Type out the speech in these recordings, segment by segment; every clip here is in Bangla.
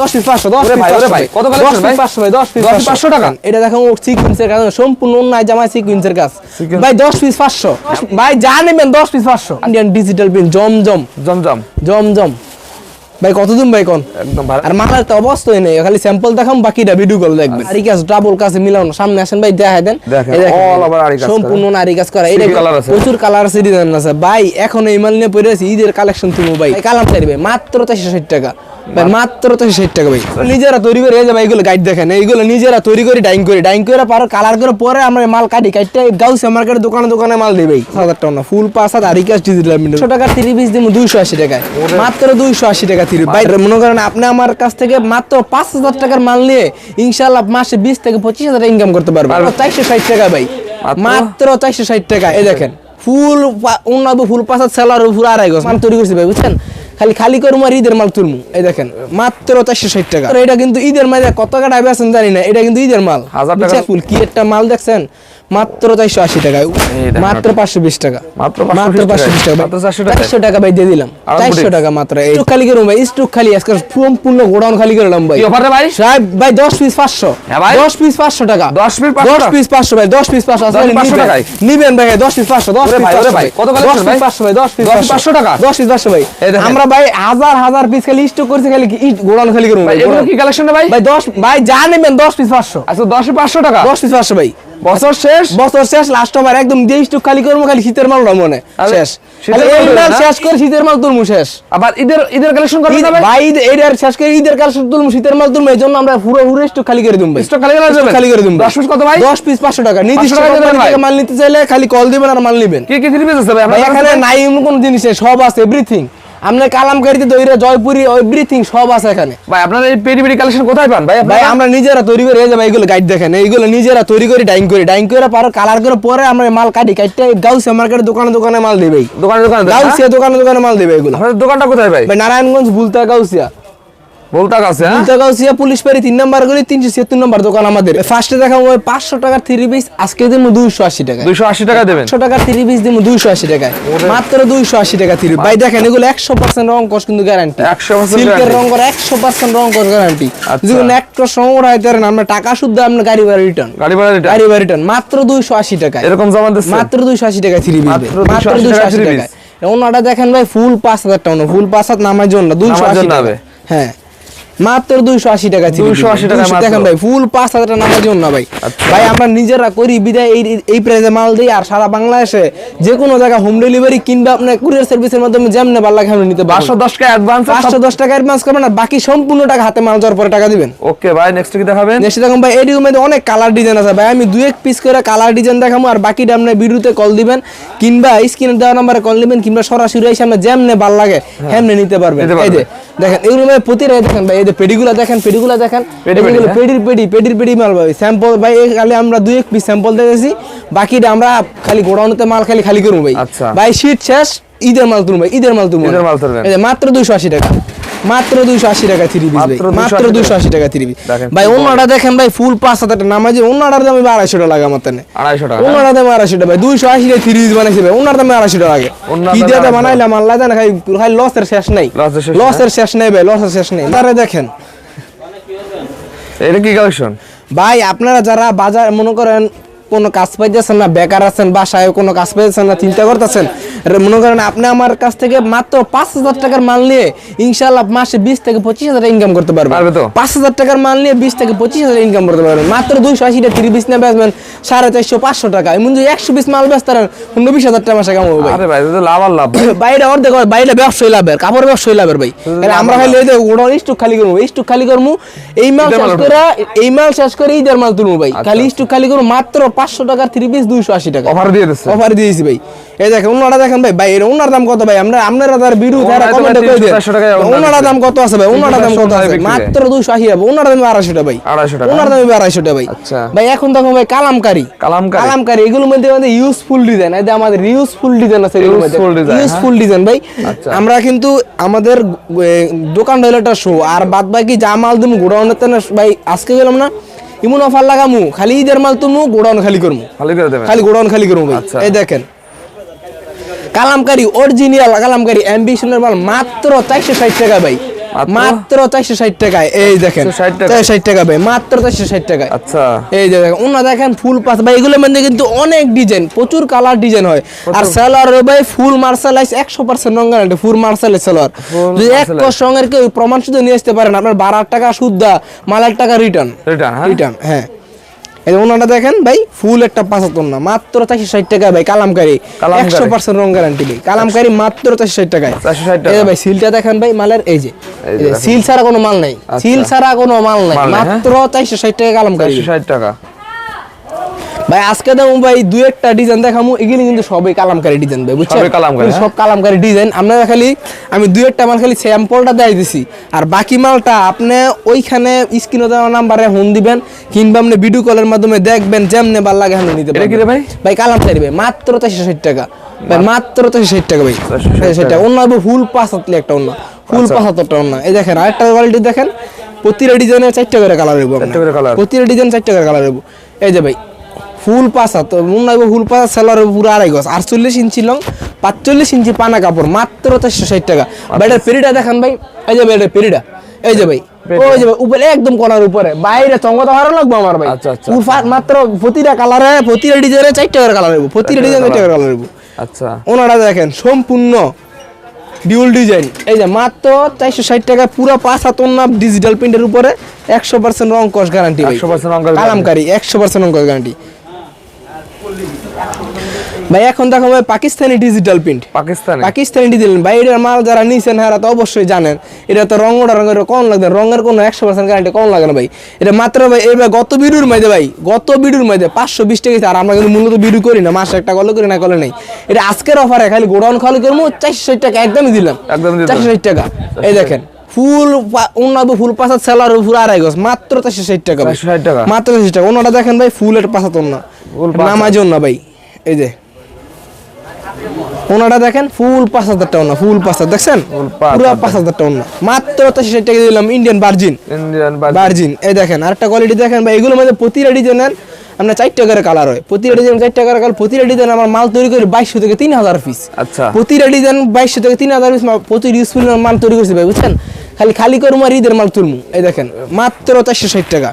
দশ পিস ভাই, কত পিস পিস টাকা? এটা দেখো সিকুয়েন্সের কাজ সম্পূর্ণ অন্যায় জামায় সিকুয়েন্সের কাজ। ভাই দশ পিস পাঁচশো। ভাই যা নেবেন দশ পিস পাঁচশো। ইন্ডিয়ান ডিজিটাল প্রিন্ট জমজম। জমজম। জমজম। ভাই কত ভাই কোন একদম ভালো আর মালার তো অবস্থাই নেই খালি স্যাম্পল দেখাম বাকিটা ভিডিও কল দেখবেন আরি কাজ ডাবল কাছে মিলানো। সামনে আসেন ভাই দেখাই দেন। আরি কাজ। সম্পূর্ণ নারী কাজ করা। এটা City আছে। প্রচুর কালার আছে ডিজাইন আছে। ভাই এখন এই মাল নিয়ে পড়ে আছি ঈদের কালেকশন তুমি ভাই। কালাম চাই ভাই মাত্র চারশো ষাট টাকা। ভাই মাত্র চারশো ষাট টাকা ভাই। নিজেরা তৈরি করে এই যে ভাই এগুলো গাইড দেখেন এইগুলো নিজেরা তৈরি করে ডাইং করে। ডাইং করে পারো কালার করে পরে আমরা মাল কাটি কাটতে গাউসে মার্কেটে দোকানে দোকানে মাল দিই ভাই। হাজার টাকা ফুল পাঁচ হাজার আরি কাজ ডিজিটাল একশো টাকা তিরিশ পিস দিব দুইশো আশি টাকায়। মাত্র দুইশো আশি টাকা তিরিশ ভাই মনে করেন আপনি আমার কাছ থেকে মাত্র পাঁচ হাজার টাকার মাল নিয়ে ইনশাল্লাহ মাসে বিশ থেকে পঁচিশ হাজার ইনকাম করতে পারবেন। চারশো ষাট টাকা ভাই। মাত্র? চারশো ষাট টাকা এই দেখেন। ফুল উন্নত ফুল পাঁচার সেলার ফুল আড়াই গছ মাল তৈরি করছি ভাই বুঝছেন? খালি খালি করব আর ঈদের মাল তুলমু। এই দেখেন মাত্র চারশো ষাট টাকা। আর এটা কিন্তু ঈদের মাল কত কাটা ডাইবে আছেন জানি না এটা কিন্তু ঈদের মাল। হাজার টাকা- ফুল কি একটা মাল দেখছেন? মাত্র চারশো আশি টাকা মাত্র পাঁচশো বিশ টাকা মাত্র মাত্র পাঁচশো বিশ টাকা মাত্র 400 টাকায়? চারশো টাকা ভাই দিয়ে দিলাম চারশো টাকা মাত্র এই স্টক খালি করুন ভাই স্টক খালি আজকে সম্পূর্ণ গোডাউন খালি করলাম ভাই সাহেব ভাই দশ পিস পাঁচশো হ্যাঁ দশ পিস পাঁচশো টাকা 10 piece 500 দশ পিস পাঁচশো ভাই দশ পিস পাঁচশো 10 piece 500 টাকায়? নিবেন ভাই দশ পিস পাঁচশো দশ পিস ভাই, পাঁচশো ভাই, দশ পিস পাঁচশো ভাই দশ পিস 10 piece 500 টাকা? দশ পিস পাঁচশো ভাই আমরা ভাই হাজার হাজার পিস খালি স্টক করছি খালি ইট গোডাউন খালি করুন ভাই কি কালেকশন ভাই ভাই দশ ভাই যা নেবেন দশ পিস পাঁচশো আচ্ছা 10 500 টাকা দশ পিস পাঁচশো ভাই বছর শেষ? বছর শেষ লাস্ট আমার একদম দিয়ে স্টক খালি করব খালি শীতের মাল মনে শেষ। শীতের এই মাল শেষ করে শীতের মাল তুলমু শেষ। আবার ঈদের ঈদের কালেকশন ঈদ- ভাই শেষ করে ঈদের কালেকশন তুলমু শীতের মাল তুলমু এই জন্য আমরা পুরো পুরো স্টক খালি করে দিম ভাই। স্টক খালি করে খালি করে দিম 10 পিস কত ভাই? 10 পিস 500 টাকা। নির্দিষ্ট 500 টাকা দেবেন কোম্পানি ভাই? থেকে মাল নিতে চাইলে খালি কল দিবেন আর মাল নিবেন। কি কি থ্রি পিস আছে ভাই? এখানে নাই কোনো জিনিস সব আছে এভরিথিং আপনার কালামকারীতে দইরা জয়পুরি এভরিথিং সব আছে এখানে। ভাই আপনারা এই পেডি পেডি কালেকশন কোথায় পান? ভাই ভাই আমরা নিজেরা তৈরি করে এই যে ভাই এগুলো গাইড দেখেন এইগুলো নিজেরা তৈরি করে ডাইং করে। ডাইং করে পারো কালার করে পরে আমরা মাল কাটি কাটতে গাউসিয়া মার্কেটে দোকানে দোকানে মাল দেবে। দোকানে দোকানে হ্যাঁ? গাউসিয়া দোকানে দোকানে মাল দিবে এগুলো। আপনাদের দোকানটা কোথায় ভাই? ভাই নারায়ণগঞ্জ বুলতা গাউসিয়া। পুলিশ পাড়ি তিন নম্বর গলি তিনশো ছিয়াত্তর নম্বর দোকান আমাদের। ফার্স্টে দেখাবো ওই পাঁচশো টাকার থ্রি পিস আজকে দিব দুইশো আশি টাকা 280 টাকা দেবেন? একশো টাকার থ্রি পিস দিব দুইশো আশি টাকায়। মাত্র দুইশো আশি টাকা থ্রি ভাই দেখেন এগুলো একশো পার্সেন্ট রং কস কিন্তু গ্যারান্টি 100% সিল্কের রং করে একশো পার্সেন্ট রং কস গ্যারান্টি আচ্ছা। একটা সময় রাইতে পারেন আমরা টাকা শুদ্ধ আপনার গাড়ি ভাড়া রিটার্ন গাড়ি ভাড়া রিটার্ন গাড়ি ভাড়া রিটার্ন মাত্র দুইশো আশি টাকায়। এরকম জমা মাত্র দুইশো আশি টাকা থ্রি পিস মাত্র মাত্র 280 দুইশো আশি টাকায় ওনাটা দেখেন ভাই ফুল পাঁচ হাজার টাকা ফুল পাঁচ হাজার নামার জন্য দুইশো আশি টাকা হ্যাঁ। মাত্র দুইশো আশি টাকা থ্রি 280 টাকা দেখেন ভাই ফুল পাঁচ হাজার টাকা নামার জন্য ভাই। আচ্ছা। ভাই আমরা নিজেরা করি বিদায় এই এই প্রাইসে মাল দিই আর সারা বাংলাদেশে যে কোনো জায়গায় হোম ডেলিভারি কিংবা আপনার কুরিয়ার সার্ভিসের মাধ্যমে যেমনি ভালো লাগে নিতে পারবেন 510 টাকা অ্যাডভান্স পাঁচশো দশ টাকা অ্যাডভান্স করবেন আর বাকি সম্পূর্ণ টাকা হাতে মাল যাওয়ার পরে টাকা দিবেন। ওকে ভাই নেক্সট কি দেখাবেন? নেক্সট দেখুন ভাই এডির মধ্যে অনেক কালার ডিজাইন আছে ভাই। আমি দুই এক পিস করে কালার ডিজাইন দেখাবো আর বাকিটা আপনি ভিডিওতে কল দিবেন। কিংবা স্ক্রিনে দেওয়া নাম্বারে কল দিবেন কিংবা সরাসরি এসে আপনি যেমনে ভালো লাগে হেমনে নিতে পারবেন। এই যে। দেখেন এগুলো ভাই প্রতিটা দেখেন ভাই যে পেডিগুলো দেখেন পেডিগুলো দেখেন পেডিগুলো হ্যাঁ? পেডির পেডি পেডির পেডি মাল ভাই স্যাম্পল ভাই খালি আমরা দুই এক পিস স্যাম্পল দেখেছি বাকিটা আমরা খালি গোডাউনতে মাল খালি খালি করব ভাই। আচ্ছা। ভাই শীত শেষ ঈদের মাল তুলবো ভাই ঈদের মাল তুলবো। মাত্র দুইশো আশি টাকা। মাত্র দুইশো আশি টাকা থ্রি পিস ভাই মাত্র মাত্র 280 টাকা থ্রি পিস ভাই অন্যটা দেখেন ভাই ফুল পাঁচ হাজার টাকা। নামাজি অন্যটার দামে ভাই টাকা লাগে আমার 250 টাকা অন্যটার দামে আড়াইশো টাকা। ভাই দুইশো আশি টাকা থ্রি পিস বানাইছি ভাই। অন্যার দামে আড়াইশো টাকা লাগে। কি দিয়ে বানাইলাম আল্লাহ জানে খাই খাই লসের শেষ নেই। লসের শেষ লসের নেই ভাই লসের শেষ নেই। তারে দেখেন। এটা কি কালেকশন ভাই আপনারা যারা বাজার মনে করেন কোনো কাজ পাইতেছেন না বেকার আছেন বাসায় কোনো কাজ পাইতেছেন না চিন্তা করতেছেন মনে করেন আপনি আমার কাছ থেকে মাত্র পাঁচ হাজার টাকার মাল নিয়ে ইনশাল্লাহ মাসে বিশ থেকে পঁচিশ হাজার ইনকাম করতে পারবেন। পারবে তো? পাঁচ হাজার টাকার মাল নিয়ে বিশ থেকে পঁচিশ হাজার ইনকাম করতে পারবেন। মাত্র দুইশো আশিটা তিরিশ বিশ নিয়ে বেচবেন সাড়ে চারশো পাঁচশো টাকা। এমন যদি একশো বিশ মাল বেচতারেন পনেরো বিশ হাজার টাকা মাসে কামাবো ভাই। আরে ভাই লাভ আর লাভ বাইরে অর্ধেক হয়, বাইরে ব্যবসায়ী লাভের কাপড় ব্যবসায়ী লাভের ভাই। আমরা খালি এই যে স্টক খালি করব স্টক খালি করব এই মাল শেষ করে এই মাল শেষ করে ঈদের মাল তুলবো ভাই। আচ্ছা, খালি স্টক খালি করব মাত্র পাঁচশো টাকার থ্রি পিস দুইশো আশি টাকা। অফার দিয়ে দিচ্ছে। অফার দিয়েছি ভাই। এই দেখেন ওনারা দেখেন ভাই ভাই এর ওনার দাম কত ভাই? আমরা আপনারা তার বিরু তারা কমেন্টে কই দেন ওনার দাম কত আছে ভাই? ওনার দাম কত আছে? মাত্র হবে ওনার দাম আড়াইশো টাকা ভাই। 250 টাকা। ওনার দাম আড়াইশো টাকা ভাই। আচ্ছা। ভাই এখন দেখো ভাই কালামকারি। কালামকারী। কালামকারি এগুলোর মধ্যে আমাদের ইউজফুল ডিজাইন এই যে আমাদের ইউজফুল ডিজাইন আছে এগুলোর মধ্যে। হ্যাঁ? ইউজফুল ডিজাইন ভাই। আচ্ছা। আমরা কিন্তু আমাদের দোকান শো আর বাদ বাকি যা মাল তুমি গোডাউনের তেনে ভাই আজকে গেলাম না ইমন অফার লাগামু খালি ঈদের মাল তুমি গোডাউন খালি করমু। খালি করে দেবেন? খালি গোডাউন খালি করব ভাই। আচ্ছা। এই দেখেন কালামকারি অরিজিনাল কালামকারি অ্যাম্বিশনের মাল মাত্র চারশো ষাট টাকা ভাই। মাত্র? চারশো ষাট টাকায়। এই দেখেন ষাট টাকা? ভাই মাত্র চারশো ষাট টাকায়। আচ্ছা। এই যে দেখেন ওনা দেখেন ফুল পাস ভাই এগুলোর মধ্যে কিন্তু অনেক ডিজাইন প্রচুর কালার ডিজাইন হয়। আর সেলার ভাই ফুল মার্শালাইজ একশো পার্সেন্ট রঙ গ্যারান্টি ফুল মার্শালাইজ সেলার যদি এক। কর সঙ্গের কেউ প্রমাণ শুধু নিয়ে আসতে পারেন আপনার বারো টাকা সুদ্ধা মালার টাকা রিটার্ন রিটার্ন হ্যাঁ? রিটার্ন হ্যাঁ। এই ওনাটা দেখেন ভাই ফুল একটা পাঁচাত্তর না মাত্র চারশো ষাট টাকা ভাই কালামকারি। একশো পার্সেন্ট রং গ্যারান্টি ভাই কালামকারি মাত্র চারশো ষাট টাকায় 460 টাকা। ভাই সিলটা দেখেন ভাই মালের এই যে সিল ছাড়া কোনো মাল নাই আচ্ছা। সিল ছাড়া কোনো মাল নাই মাল নাই, হ্যাঁ? মাত্র চারশো ষাট টাকা কালামকারি ষাট টাকা ভাই আজকে দেবো ভাই দুই একটা ডিজাইন দেখামু। এগুলি কিন্তু সবই কালামকারি ডিজাইন ভাই বুঝছেন? সবই কালামকারী, সব কালামকারি ডিজাইন আপনারা খালি আমি দুই একটা মাল খালি স্যাম্পলটা দেখাই দিছি। আর বাকি মালটা আপনি ওইখানে স্ক্রিনে দেওয়া নাম্বারে ফোন দিবেন কিংবা আপনি ভিডিও কলের মাধ্যমে দেখবেন যেমনে ভালো লাগে আপনি নিতে পারবেন। ভাই? ভাই কালামকারি ভাই মাত্র চারশো ষাট টাকা। ভাই মাত্র চারশো ষাট টাকা ভাই। 460 ষাট টাকা। অন্য ফুল পাঁচ হাতলি একটা অন্য ফুল আচ্ছা। পাঁচ হাতটা অন্য এই দেখেন আরেকটা কোয়ালিটি দেখেন। প্রতিটা ডিজাইনে চারটা করে কালার চারটা প্রতিটা ডিজাইন চারটা করে কালার হইব। এই যে ভাই ফুল পাসা তো মন ফুল পাসা সেলার পুরো আড়াই গজ। আটচল্লিশ ইঞ্চি লং পাঁচচল্লিশ ইঞ্চি পানা কাপড় মাত্র চারশো ষাট টাকা। বেটার পেরিটা দেখান ভাই। এই যে বেটার পেরিটা এই যে ভাই। ওই যে উপরে একদম কোনার উপরে। বাইরে চঙ্গতা ভালো লাগবে আমার ভাই। আচ্ছা, আচ্ছা, মাত্র প্রতিটা কালারে প্রতিটা ডিজাইনে চারটা করে কালার হইব প্রতিটা ডিজাইন চারটা করে কালার হইব আচ্ছা। ওনারা দেখেন সম্পূর্ণ ডিউল ডিজাইন এই যে মাত্র চারশো ষাট টাকা পুরো পাঁচ হাত ডিজিটাল প্রিন্টের উপরে একশো পার্সেন্ট রং কস গ্যারান্টি 100% রং কস কালামকারি একশো পার্সেন্ট রং কস গ্যারান্টি ভাই এখন দেখো ভাই পাকিস্তানি ডিজিটাল প্রিন্ট পাকিস্তানে? পাকিস্তানি ডিজিটাল ভাই এটার মাল যারা নিছেন হ্যাঁ তো অবশ্যই জানেন। এটা তো রং ওটা রঙের কম লাগবে না। রঙের কোনো একশো পার্সেন্ট গ্যারান্টি কম লাগে না ভাই। এটা মাত্র ভাই এবার গত বিডুর মধ্যে ভাই গত বিডুর মধ্যে পাঁচশো বিশ টাকা আর আমরা কিন্তু মূলত বিডু করি না মাসে একটা কলে করি না কলে নেই। এটা আজকের অফারে খালি গোডাউন খালি করব চারশো ষাট টাকা একদমই দিলাম। একদমই দিলাম। চারশো টাকা। এই দেখেন ফুল অন্যান্য ফুল পাঁচাত সেলার পুরো আড়াই গজ মাত্র চারশো ষাট টাকা ভাই। 460 টাকা। মাত্র চারশো টাকা। অন্যটা দেখেন ভাই ফুলের পাঁচাত অন্য ফুল ভাই এই যে। ওনাটা দেখেন ফুল পাঁচ হাজার টাকা ফুল পাঁচ হাজার দেখছেন? পাঁচ পুরো হাজার। পাঁচ হাজার টাকা মাত্র চারশো ষাট টাকা দিলাম ইন্ডিয়ান ভার্জিন ইন্ডিয়ান এই দেখেন আরেকটা কোয়ালিটি দেখেন ভাই এগুলোর মধ্যে প্রতিটা ডিজাইনের আপনার চারটা করে কালার হয়। প্রতিটা ডিজাইন চারটা করে কালার প্রতিটা ডিজাইন আমার মাল তৈরি করি বাইশশো থেকে তিন হাজার পিস আচ্ছা। প্রতিটা ডিজাইন বাইশশো থেকে তিন হাজার পিস প্রতি ইউজফুল মাল তৈরি করছি ভাই বুঝছেন? খালি খালি করব আর ঈদের মাল তুলমু এই দেখেন মাত্র চারশো ষাট টাকা।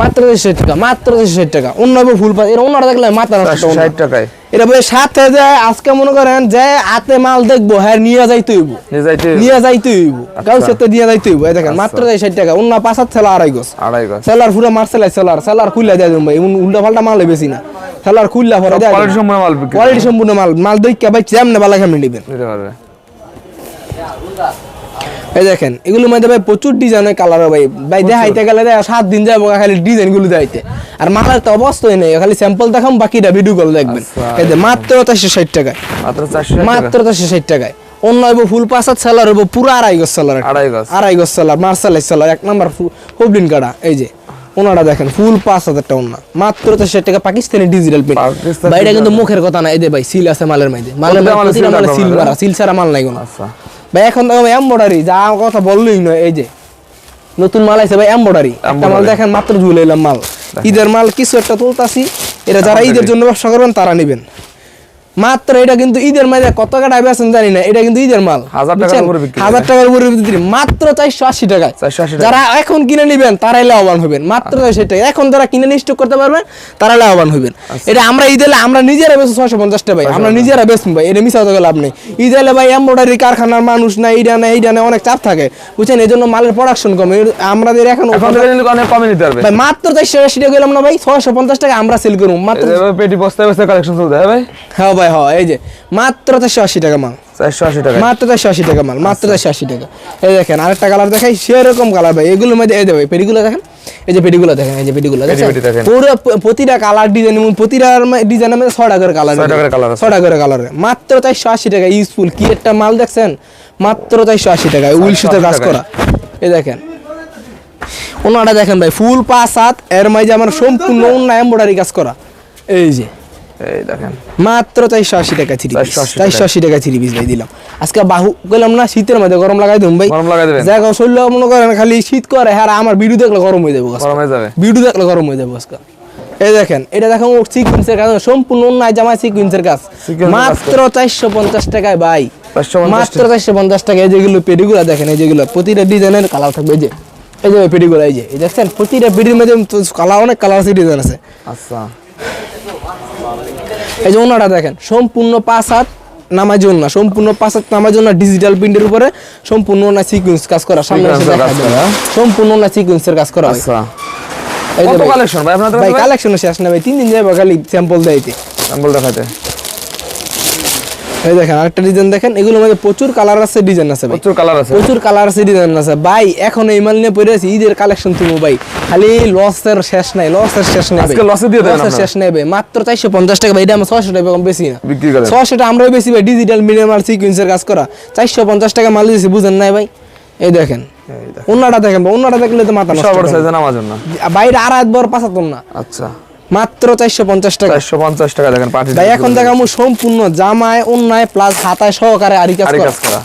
মাত্র ষাট টাকা মাত্র ষাট টাকা। অন্য ফুল পাস এর অন্যটা দেখলে মাথা নষ্ট ষাট টাকায়। এটা বলে সাথে যে আজকে মনে করেন যে হাতে মাল দেখব হ্যাঁ নিয়ে যাইতে হইব। নিয়ে যাইতে নিয়ে হইব। আচ্ছা। সেতে দিয়ে যাইতে হইব। দেখেন মাত্র যাই ষাট টাকা। অন্য পাঁচ হাত ছেলা আড়াই গছ আড়াই গজ। সেলার পুরো মার্সেলাই সেলার। সেলার খুললা দেয় ভাই। এমন উল্টা পাল্টা মাল বেশি না। সেলার খুললা পরে দেয় কোয়ালিটি সম্পূর্ণ মাল কোয়ালিটি সম্পূর্ণ মাল। মাল দইকা ভাই যেমনে বালা কেমনে নেবেন। এই দেখেন এগুলোর মধ্যে ভাই প্রচুর ডিজাইনের কালার ভাই। ভাই দেখাইতে গেলে সাত দিন যাব খালি ডিজাইনগুলো দেখাইতে। আর মালের তো অবস্থাই নেই খালি স্যাম্পল দেখাম বাকিটা ভিডিও কল দেখবেন। আচ্ছা। এই যে মাত্র চারশো ষাট টাকায়। মাত্র চারশো ষাট টাকায়। অন্য হইব ফুল সেলার হইব পুরো আড়াই গজ সেলার আড়াই গজ। সেলার মার্শালাই সেলার এক নাম্বার হুবলিন কাটা এই যে। ওনাটা দেখেন ফুল পাঁচ হাজার টাকা ওনা। মাত্র চারশো টাকা পাকিস্তানি ডিজিটাল পেন এটা কিন্তু মুখের কথা না এই যে ভাই সিল আছে মালের মাঝে মালের মালে সিল মারা সিল ছাড়া মাল নাই কোনো। আচ্ছা। ভাই এখন তো এমব্রয়ডারি যা কথা বললই নয় এই যে। নতুন মাল আছে ভাই এমব্রয়ডারি একটা মাল দেখেন মাত্র ঝুলে এলাম মাল। ঈদের মাল কিছু একটা তুলতাছি। এটা যারা ঈদের জন্য ব্যবসা করবেন তারা নেবেন। মাত্র এটা কিন্তু ঈদের মাঝে কত টাকা বেছেন জানি না এটা কিন্তু ঈদের মাল হাজার টাকার উপরে বিক্রি হাজার টাকার উপরে বিক্রি মাত্র চারশো আশি টাকায়। 480 টাকা। যারা এখন কিনে নিবেন তারাই লাভবান হবেন। মাত্র চারশো টাকা। এখন যারা কিনে স্টক করতে পারবেন তারা লাভবান হবেন। আচ্ছা। এটা আমরা ঈদ এলে আমরা নিজেরা বেশি ছয়শো পঞ্চাশ টাকা ভাই আমরা নিজেরা বেচবো ভাই। এটা মিশা কথা লাভ নেই। ঈদ এলে ভাই এম্বয়ডারি কারখানার মানুষ না এইটা না এইটা না অনেক চাপ থাকে। বুঝছেন? এই জন্য মালের প্রোডাকশন কমে। আমাদের এখন থেকে কমে নিতে পারবে। মাত্র চারশো আশি টাকা গেলাম না ভাই ছয়শো পঞ্চাশ টাকা আমরা সেল করব মাত্র পেটি বস্তায় বস্তায় কালেকশন চলতে হ্যাঁ ভাই। হ্যাঁ ভাই। হ্যাঁ এই যে মাত্র চারশো আশি টাকা মাল। চারশো আশি টাকা। মাত্র চারশো আশি টাকা মাল মাত্র চারশো আশি টাকা। এই দেখেন আরেকটা কালার দেখাই সেরকম কালার ভাই। এগুলোর মধ্যে এই দেবে পেটিগুলো দেখেন এই যে পেটিগুলো দেখেন এই যে পেটিগুলো দেখেন। পুরো প্রতিটা কালার ডিজাইন এবং প্রতিটা ডিজাইনের মধ্যে ছটা করে কালার। ছটা করে কালার মাত্র চারশো আশি টাকা ইউজফুল কি একটা মাল দেখছেন? মাত্র চারশো আশি টাকা উইল সুতো কাজ করা। এই দেখেন। ওনাটা দেখেন ভাই ফুল পাঁচ সাত এর মাঝে আমার সম্পূর্ণ অন্য এম্বয়ডারি কাজ করা। এই যে এই দেখেন। মাত্র চারশো আশি টাকা থ্রি চারশো আশি টাকা। থ্রি পিস ভাই দিলাম। আজকে বাহু গেলাম না শীতের মধ্যে গরম লাগাই দিম ভাই। গরম লাগাই দেবেন। জায়গা শরীর মনে করেন খালি শীত করে হ্যাঁ আমার ভিডিও দেখলে গরম হয়ে যাব গরম হয়ে যাবে। ভিডিও দেখলে গরম হয়ে যাব আজকে। এই দেখেন এটা দেখেন সিকুয়েন্সের কাজ সম্পূর্ণ অন্য জামায় সিকুয়েন্সের কাজ। মাত্র চারশো পঞ্চাশ টাকায় ভাই। মাত্র চারশো পঞ্চাশ টাকা এই যেগুলো পেডিগুলো দেখেন এই যেগুলো প্রতিটা ডিজাইনের কালার থাকবে এই যে। এই যে পেডিগুলো এই যে। দেখছেন প্রতিটা পেডির মধ্যে কালার অনেক কালার আছে ডিজাইন আছে। আচ্ছা। এই যে ওনাটা দেখেন সম্পূর্ণ পাঁচ হাত নামাজ না সম্পূর্ণ পাঁচ হাত নামাজ না ডিজিটাল প্রিন্টের উপরে সম্পূর্ণ না সিকুয়েন্স কাজ করা সামনে। সম্পূর্ণ না সিকুয়েন্সের কাজ করা আচ্ছা। এই যে কত কালেকশন ভাই? আপনাদের ভাই কালেকশন শেষ না ভাই তিন দিন যাবে খালি স্যাম্পল দেয়তে স্যাম্পল দেখাতে এই দেখেন আরেকটা ডিজাইন দেখেন এগুলোর মধ্যে প্রচুর কালার আছে ডিজাইন আছে প্রচুর কালার আছে। প্রচুর কালার আছে ডিজাইন আছে। ভাই এখন এই মাল নিয়ে পড়ে আছি ঈদের কালেকশন তুমি ভাই। খালি লসের শেষ নাই লসের শেষ নাই আজকে এ দিয়ে লসের শেষ নাই ভাই। মাত্র চারশো পঞ্চাশ টাকা ভাই এটা আমার ছয়শো টাকা কম বেশি না। বিক্রি করেন। ছয়শো টাকা আমরাও বেশি ভাই ডিজিটাল মিডিয়াম আর সিকুয়েন্সের কাজ করা। চারশো পঞ্চাশ টাকা মাল দিয়েছি বুঝেন নাই ভাই? এই দেখেন। অন্যটা দেখেন। অন্যটা দেখলে তো মাথা নষ্ট সবার করে। সাইজে নামার জন্য বাইরে আর এক বড় পাঁচাতন না। আচ্ছা। মাত্র চারশো পঞ্চাশ টাকা। চারশো পঞ্চাশ টাকা দেখেন ভাই এখন সম্পূর্ণ জামায় অন্যায় প্লাস হাতায় সহকারে আরি কাজ করা।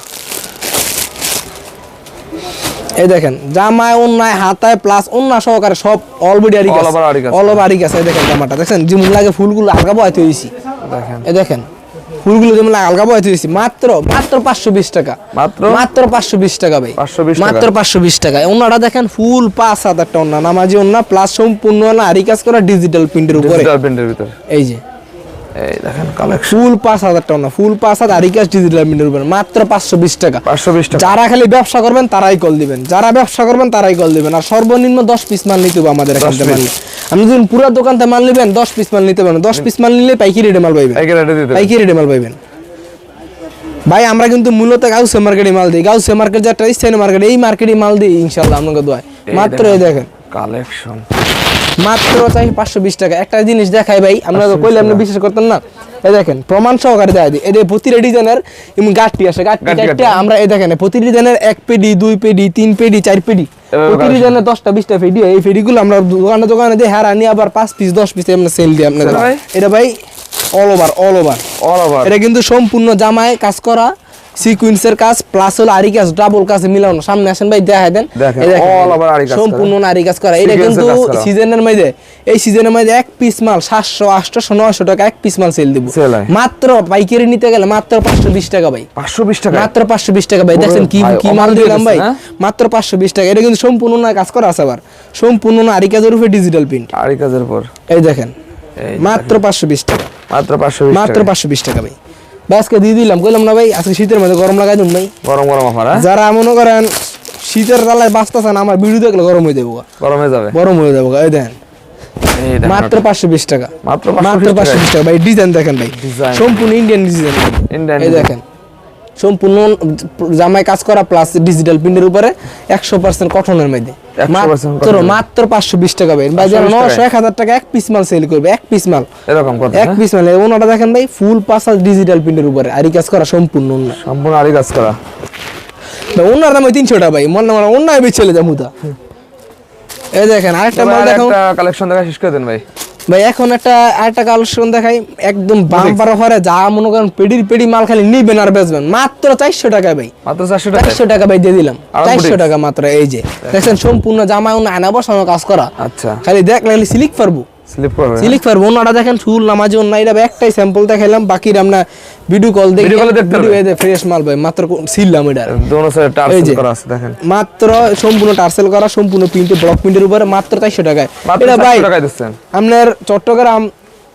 এই দেখেন জামায় অন্যায় হাতায় প্লাস অন্য সহকারে সব অলরেডি আরি কাজ। অল ওভার আরি কাজ এই দেখেন জামাটা। দেখেন যেমন লাগে ফুলগুলো আলগা হয়তো হয়েছি দেখেন। এই দেখেন ফুলগুলো যেমন আলগা বয়াতে হয়েছি মাত্র মাত্র পাঁচশো বিশ টাকা। মাত্র? মাত্র পাঁচশো বিশ টাকা ভাই। 520 টাকা। মাত্র পাঁচশো বিশ টাকা। ওনারা দেখেন ফুল পাঁচ হাজার টাকা ওনা নামাজি ওনা প্লাস সম্পূর্ণ না আরি কাজ করা ডিজিটাল প্রিন্টের উপরে। প্রিন্টের ভিতর। এই যে। এই দেখেন কালেকশন ফুল পাঁচ হাজার টাকা ফুল পাঁচ হাজার আরি ডিজিটাল প্রিন্টের উপরে। মাত্র পাঁচশো বিশ টাকা। পাঁচশো বিশ টাকা। যারা খালি ব্যবসা করবেন তারাই কল দিবেন। যারা ব্যবসা করবেন তারাই কল দিবেন। আর সর্বনিম্ন দশ পিস মাল নিতে হবে আমাদের এখান থেকে আপনি যদি পুরো দোকানটা মাল নেবেন দশ পিস মাল নিতে পারেন দশ পিস মাল নিলে পাইকারি রেটে মাল পাইবেন। পাইকারি রেটে মাল পাইবেন। ভাই আমরা কিন্তু মূলত গাউসে মার্কেটে মাল দিই। গাউসে মার্কেট যেটা স্থানীয় মার্কেট এই মার্কেটে মাল দিই ইনশাল্লাহ আপনাকে দোয়ায়। মাত্র দেখেন কালেকশন মাত্র চাই পাঁচশো বিশ টাকা। একটা জিনিস দেখাই ভাই আমরা তো কইলে আপনি বিশ্বাস করতেন না। এই দেখেন প্রমাণ সহকারে দেখাই দিই। এদের প্রতিটা ডিজাইনের গাঠটি আসে গাঠটি আমরা এই দেখেন প্রতিটি ডিজাইনের এক পেডি দুই পেডি তিন পেডি চার পেডি। এভাবে প্রতি ডিজাইনের দশটা বিশটা পেডি। এই পেডিগুলো আমরা দোকানে দোকানে দিয়ে হারা নিয়ে আবার পাঁচ পিস দশ পিস এমনি সেল দিই আপনাদের। এটা ভাই? All over all over all over এটা কিন্তু সম্পূর্ণ জামায় কাজ করা। সিকুয়েন্সের কাজ প্লাস হলো আরি কাজ ডাবল কাজ মিলানো। সামনে আসেন ভাই দেখাই দেন। দেখেন, দেখেন, আরি কাজ সম্পূর্ণ আরি কাজ করা। এটা কিন্তু সিজনের মধ্যে এই সিজনের মধ্যে এক পিস মাল সাতশো আটশো নয়শো টাকা এক পিস মাল সেল দিব। মাত্র পাইকারি নিতে গেলে মাত্র পাঁচশো বিশ টাকা ভাই। পাঁচশো বিশ টাকা? মাত্র পাঁচশো বিশ টাকা ভাই। ওরে দেখছেন কি কি মাল দিলাম ভাই। হ্যাঁ? মাত্র পাঁচশো বিশ টাকা। এটা কিন্তু সম্পূর্ণ না কাজ করা আছে আবার। সম্পূর্ণ না আরি কাজের উপরে ডিজিটাল প্রিন্ট আড়ি কাজের পর এই দেখেন মাত্র পাঁচশো বিশ টাকা। মাত্র পাঁচশো বিশ মাত্র টাকা। পাঁচশো বিশ টাকা ভাই। ভাই আজকে দিয়ে দিলাম কইলাম না ভাই আজকে শীতের মধ্যে গরম লাগাই দিন ভাই গরম গরম অফার হ্যাঁ? যারা মনে করেন শীতের জ্বালায় বাঁচতেছেন আমার ভিডিও দেখলে গরম হয়ে যাব গরম হয়ে যাবে? গরম হয়ে যাব এই দেখেন মাত্র পাঁচশো বিশ টাকা। মাত্র মাত্র 520 পাঁচশো বিশ টাকা। ভাই ডিজাইন দেখেন ভাই। সম্পূর্ণ ইন্ডিয়ান ডিজাইন ইন্ডিয়ান এই দেখেন। সম্পূর্ণ জামায় কাজ করা প্লাস ডিজিটাল প্রিন্টের উপরে একশো পার্সেন্ট কটনের মধ্যে। মাত্র মাত্র পাঁচশো বিশ টাকা ভাই। ভাই যারা 520 নশো এক হাজার টাকা এক পিস মাল সেল করবে এক পিস মাল। এরকম এক হ্যাঁ? পিস মাল। ওনাটা দেখেন ভাই ফুল পাঁচ ডিজিটাল প্রিন্টের উপরে। আরি কাজ করা সম্পূর্ণ না সম্পূর্ণ আড়ি কাজ করা? ওনার দাম ওই তিনশো টাকা ভাই। মনে মনে অন্য বেচলে যাব এই দেখেন আরেকটা মাল দেখো কালেকশন দেখা শেষ করে দেন ভাই। ভাই এখন একটা আরেকটা কালেকশন দেখাই। একদম বাম্পার অফারে যা মনে করেন পেডির পেডি মাল খালি নিবেন আর বেচবেন। মাত্র চারশো টাকা ভাই। মাত্র চারশো টাকা চারশো টাকা ভাই দিয়ে দিলাম। চারশো টাকা মাত্র এই যে। দেখছেন সম্পূর্ণ জামা আয়না বসানো কাজ করা। আচ্ছা। খালি দেখ লাগলে সিলিক পারব। স্লিপ করবে দেখেন ফুল নামাজ অন্য এটা একটাই স্যাম্পল দেখাইলাম বাকির আমরা ভিডিও কল দেখি ফ্রেশ মাল ভাই মাত্র সিললাম এটা। দোনো সাইড টার্সেল করা আছে দেখেন। মাত্র সম্পূর্ণ টার্সেল করা সম্পূর্ণ প্রিন্টে ব্লক প্রিন্টের উপরে মাত্র চারশো টাকায়। এটা ভাই আপনার চট্টগ্রাম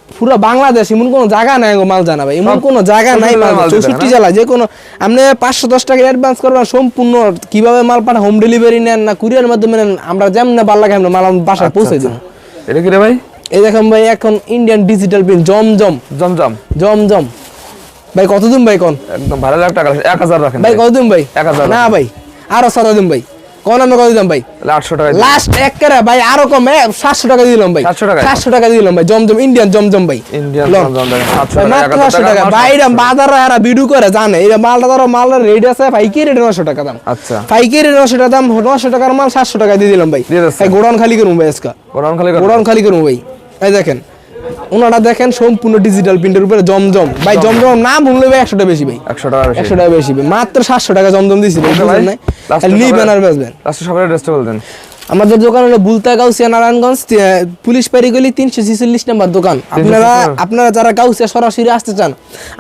পুরো বাংলাদেশ এমন কোনো জায়গা নাই মাল জানা ভাই এমন কোনো জায়গা নাই চৌষট্টি না? জেলা যে কোনো আপনি পাঁচশো দশ টাকা অ্যাডভান্স করবেন সম্পূর্ণ কীভাবে মাল পাঠান হোম ডেলিভারি নেন না কুরিয়ার মাধ্যমে নেন আমরা যেমন ভালো লাগে আমরা মাল বাসায় পৌঁছে আচ্ছা, দেবো এটা কি রে ভাই? এই দেখেন ভাই এখন ইন্ডিয়ান ডিজিটাল প্রিন্ট জমজম। জমজম। জমজম। ভাই কত দিন ভাই কোন একদম ভালো লাখ টাকা এক হাজার রাখেন ভাই কত দিন ভাই? এক হাজার না ভাই আরও সাত দিন ভাই। কোন আমি কত দিন ভাই? আটশো টাকা। লাস্ট এক করে ভাই আরও কম সাতশো টাকা দিলাম ভাই। 700 টাকায়? সাতশো টাকা দিলাম ভাই জমজম ইন্ডিয়ান জমজম ভাই। ইন্ডিয়ান সাতশো টাকা মাত্র এক হাজার 500 টাকা। টাকা ভাই এরা বাজারে এরা ভিডিও করে জানে। এটা মালটা ধরো মালের রেট আছে পাইকারি রেট নশো টাকা দাম। আচ্ছা। পাইকারি নশো টাকা দাম নশো টাকার মাল সাতশো টাকা দিয়ে দিলাম ভাই। ভাই গোডাউন খালি করুন ভাই আজকে। গোডাউন খালি। গোডাউন খালি করুন ভাই। এই দেখেন ওনারা দেখেন সম্পূর্ণ ডিজিটাল প্রিন্টের উপরে জমজম। ভাই জমজম। না মূল্য ভাই একশো টাকা বেশি ভাই। একশো টাকা বেশি। একশো টাকা বেশি মাত্র সাতশো টাকা জমজম দিছি ভাই নিবেন আর বেচবেন লাস্টে সবাই ড্রেসটা বলতেন আমাদের দোকান হলো বুলতা গাউসিয়া নারায়ণগঞ্জ পুলিশ পারি গলি তিনশো ছিচল্লিশ নাম্বার দোকান। আপনারা আপনারা যারা গাউসিয়া সরাসরি আসতে চান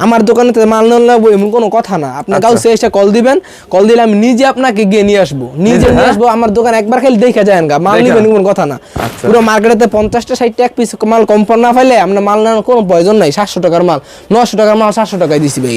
আমার দোকানে মাল লাগবো এমন কোনো কথা না। আপনার গাউসিয়া এসে কল দিবেন কল দিলে আমি নিজে আপনাকে গিয়ে নিয়ে আসব। নিজে নিয়ে আসব আমার দোকান একবার খালি দেখে যায় গা মাল হ্যাঁ? নিবেন কোনো কথা না। আচ্ছা। পুরো মার্কেটে পঞ্চাশটা ষাটটা এক পিস মাল কম না পাইলে আমরা মাল নেওয়ার কোনো প্রয়োজন নাই সাতশো টাকার মাল নশো টাকার মাল সাতশো টাকায় দিছি ভাই।